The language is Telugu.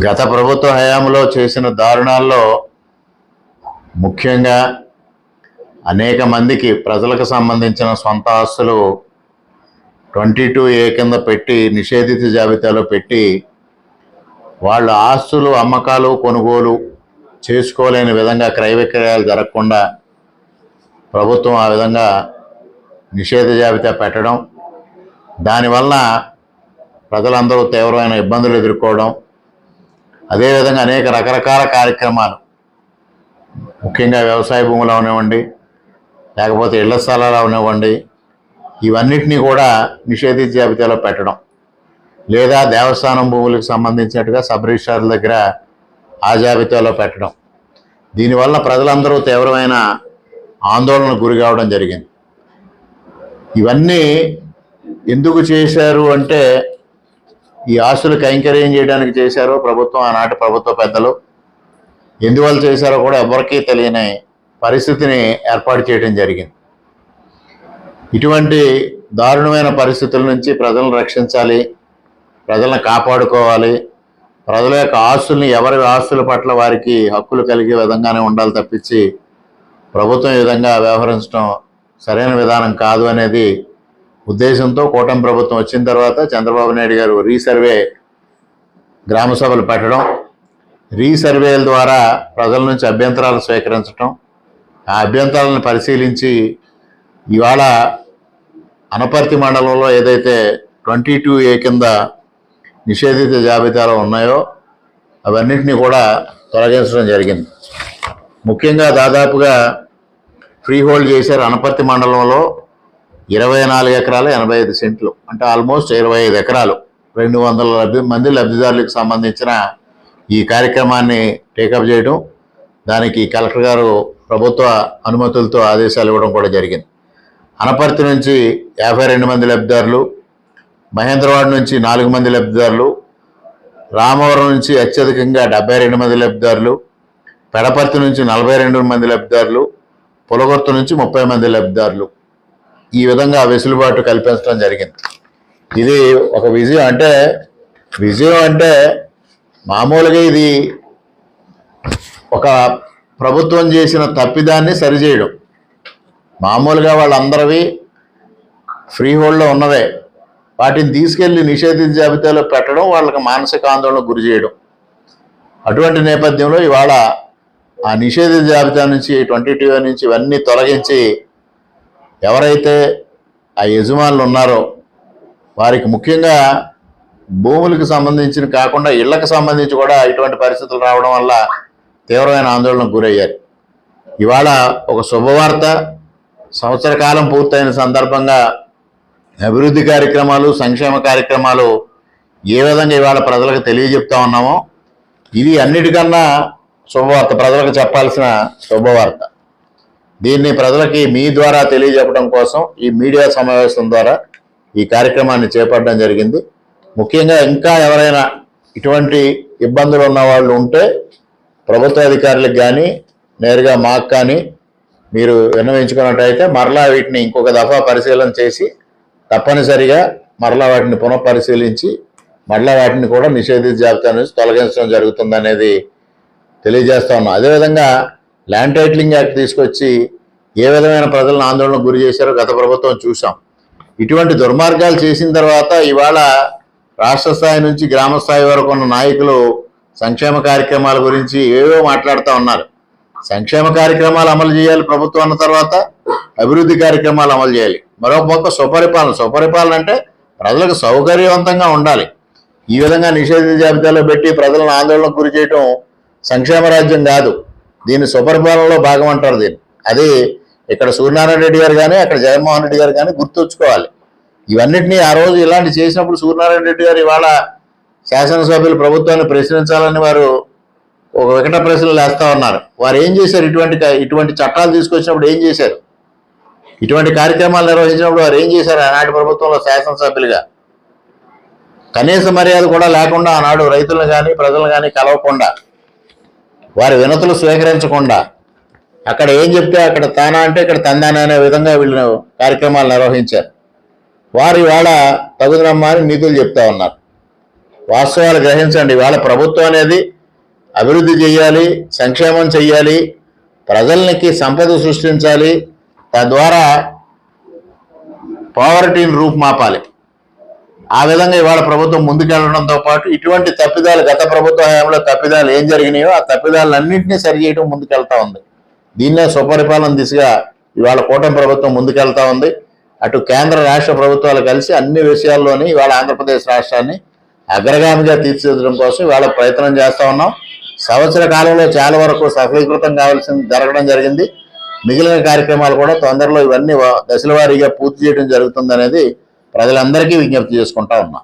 గత ప్రభుత్వ హయాంలో చేసిన దారుణాల్లో ముఖ్యంగా అనేక మందికి ప్రజలకు సంబంధించిన సొంత ఆస్తులు ట్వంటీ టూ ఏ కింద పెట్టి నిషేధిత జాబితాలో పెట్టి వాళ్ళ ఆస్తులు అమ్మకాలు కొనుగోలు చేసుకోలేని విధంగా క్రయ విక్రయాలు జరగకుండా ప్రభుత్వం ఆ విధంగా నిషేధ జాబితా పెట్టడం. దానివల్ల ప్రజలందరూ తీవ్రమైన ఇబ్బందులు ఎదుర్కోవడం అదేవిధంగా అనేక రకరకాల కార్యక్రమాలు. ముఖ్యంగా వ్యవసాయ భూములు అవనివ్వండి లేకపోతే ఇళ్ళ స్థలాలు అవనివ్వండి ఇవన్నిటినీ కూడా నిషేధిత జాబితాలో పెట్టడం. లేదా దేవస్థానం భూములకు సంబంధించినట్టుగా సబ్ రిజిస్ట్రార్ల దగ్గర ఆ జాబితాలో పెట్టడం. దీనివల్ల ప్రజలందరూ తీవ్రమైన ఆందోళనకు గురి కావడం జరిగింది. ఇవన్నీ ఎందుకు చేశారు అంటే ఈ ఆస్తులు కైంకర్యం చేయడానికి చేశారో ప్రభుత్వం ఆనాటి ప్రభుత్వ పెద్దలు. ఎందువల్ల చేశారో కూడా ఎవరికీ తెలియని పరిస్థితిని ఏర్పాటు చేయడం జరిగింది. ఇటువంటి దారుణమైన పరిస్థితుల నుంచి ప్రజలను రక్షించాలి ప్రజలను కాపాడుకోవాలి ప్రజల యొక్క ఆస్తుల్ని ఎవరి ఆస్తుల పట్ల వారికి హక్కులు కలిగే విధంగానే ఉండాలి తప్పించి ప్రభుత్వం ఈ విధంగా వ్యవహరించడం సరైన విధానం కాదు అనేది ఉద్దేశంతో కూటమి ప్రభుత్వం వచ్చిన తర్వాత చంద్రబాబు నాయుడు గారు రీసర్వే గ్రామ సభలు పెట్టడం రీసర్వేల ద్వారా ప్రజల నుంచి అభ్యంతరాలు స్వీకరించడం ఆ అభ్యంతరాలను పరిశీలించి ఇవాళ అనపర్తి మండలంలో ఏదైతే ట్వంటీ టూ ఏ కింద నిషేధిత జాబితాలో ఉన్నాయో అవన్నింటినీ కూడా తొలగించడం జరిగింది. ముఖ్యంగా దాదాపుగా ఫ్రీ హోల్డ్ చేశారు అనపర్తి మండలంలో ఇరవై నాలుగు ఎకరాలు ఎనభై ఐదు సెంట్లు. అంటే ఆల్మోస్ట్ ఇరవై ఐదు ఎకరాలు. రెండు వందల లబ్ధి మంది లబ్ధిదారులకు సంబంధించిన ఈ కార్యక్రమాన్ని టేకప్ చేయడం దానికి కలెక్టర్ గారు ప్రభుత్వ అనుమతులతో ఆదేశాలు ఇవ్వడం కూడా జరిగింది. అనపర్తి నుంచి యాభై రెండు మంది లబ్ధిదారులు మహేంద్రవాడ నుంచి నాలుగు మంది లబ్ధిదారులు రామవరం నుంచి అత్యధికంగా డెబ్బై రెండు మంది లబ్ధిదారులు పెడపర్తి నుంచి నలభై రెండు మంది లబ్ధిదారులు పులగొర్తు నుంచి ముప్పై మంది లబ్ధిదారులు. ఈ విధంగా వెసులుబాటు కల్పించడం జరిగింది. ఇది ఒక విజయం అంటే విజయం అంటే మామూలుగా ఇది ఒక ప్రభుత్వం చేసిన తప్పిదాన్ని సరిచేయడం. మామూలుగా వాళ్ళందరివి ఫ్రీ హోల్డ్లో ఉన్నవే. వాటిని తీసుకెళ్ళి నిషేధిత జాబితాలో పెట్టడం వాళ్ళకి మానసిక ఆందోళన గురి చేయడం. అటువంటి నేపథ్యంలో ఇవాళ ఆ నిషేధిత జాబితా నుంచి ట్వంటీ టూ నుంచి ఇవన్నీ తొలగించి ఎవరైతే ఆ యజమానులు ఉన్నారో వారికి ముఖ్యంగా భూములకు సంబంధించిన కాకుండా ఇళ్ళకు సంబంధించి కూడా ఇటువంటి పరిస్థితులు రావడం వల్ల తీవ్రమైన ఆందోళనకు గురయ్యారు. ఇవాళ ఒక శుభవార్త సంవత్సర కాలం పూర్తయిన సందర్భంగా అభివృద్ధి కార్యక్రమాలు సంక్షేమ కార్యక్రమాలు ఏ విధంగా ఇవాళ ప్రజలకు తెలియజెప్తా ఉన్నామో ఇది అన్నిటికన్నా శుభవార్త ప్రజలకు చెప్పాల్సిన శుభవార్త. దీన్ని ప్రజలకి మీ ద్వారా తెలియజెప్పడం కోసం ఈ మీడియా సమావేశం ద్వారా ఈ కార్యక్రమాన్ని చేపట్టడం జరిగింది. ముఖ్యంగా ఇంకా ఎవరైనా ఇటువంటి ఇబ్బందులు ఉన్న వాళ్ళు ఉంటే ప్రభుత్వ అధికారులకు కానీ నేరుగా మాకు కానీ మీరు విన్నవించుకున్నట్టయితే మరలా వీటిని ఇంకొక దఫా పరిశీలన చేసి తప్పనిసరిగా మరలా వాటిని పునఃపరిశీలించి మరలా వాటిని కూడా నిషేధిత జాబితా నుంచి తొలగించడం జరుగుతుందనేది తెలియజేస్తా ఉన్నాం. అదేవిధంగా ల్యాండ్ టైటిలింగ్ యాక్ట్ తీసుకొచ్చి ఏ విధమైన ప్రజలను ఆందోళనకు గురి చేశారో గత ప్రభుత్వం చూసాం ఇటువంటి దుర్మార్గాలు చేసిన తర్వాత ఇవాళ రాష్ట్ర స్థాయి నుంచి గ్రామ స్థాయి వరకు ఉన్న నాయకులు సంక్షేమ కార్యక్రమాల గురించి ఏవో మాట్లాడుతూ ఉన్నారు. సంక్షేమ కార్యక్రమాలు అమలు చేయాలి ప్రభుత్వం అన్న తర్వాత అభివృద్ధి కార్యక్రమాలు అమలు చేయాలి. మరో పక్క సుపరిపాలన సుపరిపాలన అంటే ప్రజలకు సౌకర్యవంతంగా ఉండాలి. ఈ విధంగా నిషేధిత జాబితాలో పెట్టి ప్రజలను ఆందోళనకు గురి చేయడం సంక్షేమ రాజ్యం కాదు. దీన్ని సుపరిపాలనలో భాగం అంటారు దీన్ని. అది ఇక్కడ సూర్యనారాయణ రెడ్డి గారు కానీ అక్కడ జగన్మోహన్ రెడ్డి గారు కానీ గుర్తుంచుకోవాలి. ఇవన్నిటినీ ఆ రోజు ఇలాంటి చేసినప్పుడు సూర్యనారాయణ రెడ్డి గారు ఇవాళ శాసనసభ్యులు ప్రభుత్వాన్ని ప్రశ్నించాలని వారు ఒక వికట ప్రశ్నలు వేస్తూ ఉన్నారు. వారు ఏం చేశారు? ఇటువంటి ఇటువంటి చట్టాలు తీసుకొచ్చినప్పుడు ఏం చేశారు? ఇటువంటి కార్యక్రమాలు నిర్వహించినప్పుడు వారు ఏం చేశారు? ఆనాటి ప్రభుత్వంలో శాసనసభ్యులుగా. కనీస మర్యాద కూడా లేకుండా ఆనాడు రైతులను కానీ ప్రజలను కానీ కలవకుండా వారి వినతులు స్వీకరించకుండా. అక్కడ ఏం చెప్తే అక్కడ తానా అంటే ఇక్కడ తందానా అనే విధంగా వీళ్ళు కార్యక్రమాలు నిర్వహించారు. వారు ఇవాళ తగుదనమ్మా అని నీతులు చెప్తా ఉన్నారు. వాస్తవాలు గ్రహించండి. ఇవాళ ప్రభుత్వం అనేది అభివృద్ధి చేయాలి సంక్షేమం చేయాలి ప్రజలకి సంపద సృష్టించాలి తద్వారా పావర్టీని రూపుమాపాలి. ఆ విధంగా ఇవాళ ప్రభుత్వం ముందుకెళ్ళడంతో పాటు ఇటువంటి తప్పిదాలు గత ప్రభుత్వ హయాంలో తప్పిదాలు ఏం జరిగినాయో ఆ తప్పిదాలన్నింటినీ సరిచేయడం ముందుకెళ్తా ఉంది. దీన్నే సుపరిపాలన దిశగా ఇవాళ కూటమి ప్రభుత్వం ముందుకెళ్తా ఉంది. అటు కేంద్ర రాష్ట్ర ప్రభుత్వాలు కలిసి అన్ని విషయాల్లోని ఇవాళ ఆంధ్రప్రదేశ్ రాష్ట్రాన్ని అగ్రగామిగా తీర్చిదిద్దడం కోసం ఇవాళ ప్రయత్నం చేస్తూ ఉన్నాం. సంవత్సర కాలంలో చాలా వరకు సఫలీకృతం కావాల్సింది జరగడం జరిగింది. మిగిలిన కార్యక్రమాలు కూడా తొందరలో ఇవన్నీ దశల వారీగా పూర్తి చేయడం జరుగుతుందనేది ప్రజలందరికీ విజ్ఞప్తి చేసుకుంటా ఉన్నా.